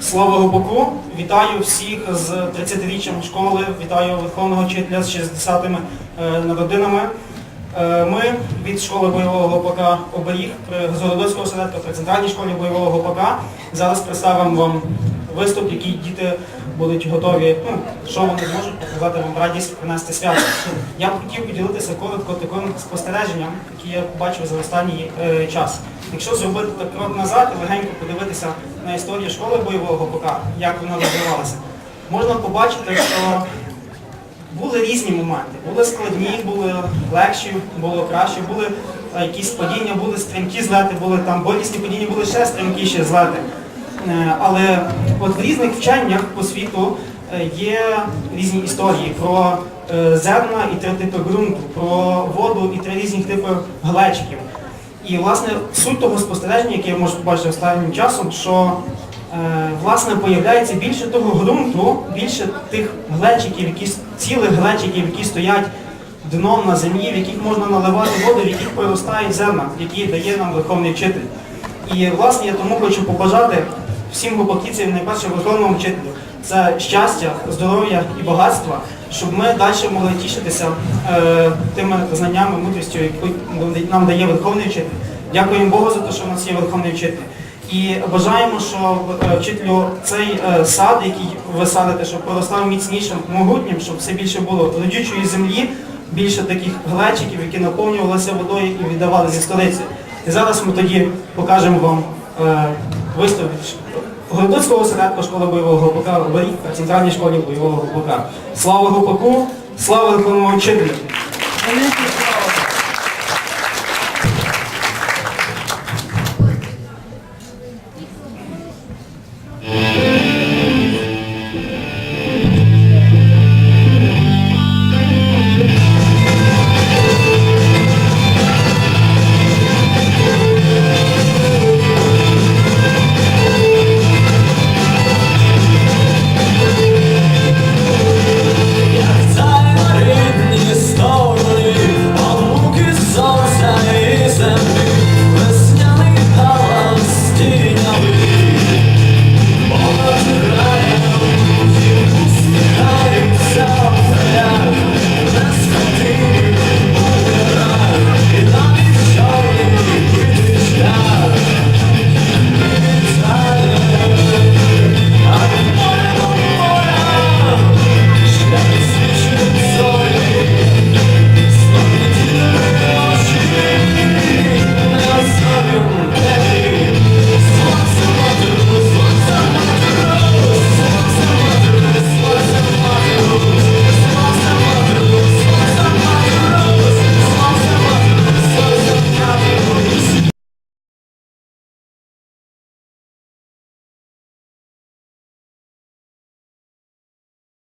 Слава Губаку! Вітаю всіх з 30-річчям школи, вітаю Верховного вчителя з 60-ми е, народинами. Е, Ми від школи бойового гопака Оберіг при Городоцького осередку при центральній школі бойового гопака зараз представимо вам виступ, який діти будуть готові, ну, що вони зможуть показати вам радість принести свято. Я б хотів поділитися коротко таким спостереженням, які я побачив за останній е, час. Якщо зробити так крок назад і легенько подивитися на історію школи бойового гопака, як вона розвивалася, можна побачити, що були різні моменти. Були складні, були легші, було краще, були е, якісь падіння, були стрімкі злети, були там болісні падіння, були ще стрімкіші злети. Е, Але от в різних вченнях по світу е, є різні історії про е, зерна і три типи ґрунту, про воду і три різних типи глечиків. І власне суть того спостереження, яке я можу побачити останнім часом, що власне появляється більше того ґрунту, більше тих глечиків, які цілих глечиків, які стоять дном на землі, в яких можна наливати воду, в яких проростають зерна, які дає нам верховний вчитель. І власне я тому хочу побажати всім глибоківцям, найперше верховному вчителю, це щастя, здоров'я і багатства, щоб ми далі могли тішитися е, тими знаннями, мудрістю, яку нам дає верховний вчитель. Дякуємо Богу за те, що в нас є верховний вчитель. І бажаємо, що е, вчителю цей е, сад, який ви садите, щоб проростав міцнішим, могутнім, щоб все більше було родючої землі, більше таких глечиків, які наповнювалися водою і віддавали зі столиці. І зараз ми тоді покажемо вам е, виступ Городоцького осередку школи бойового гопака Оберіг та центральній школі бойового гопака. Слава групаку, слава верховному вчителю!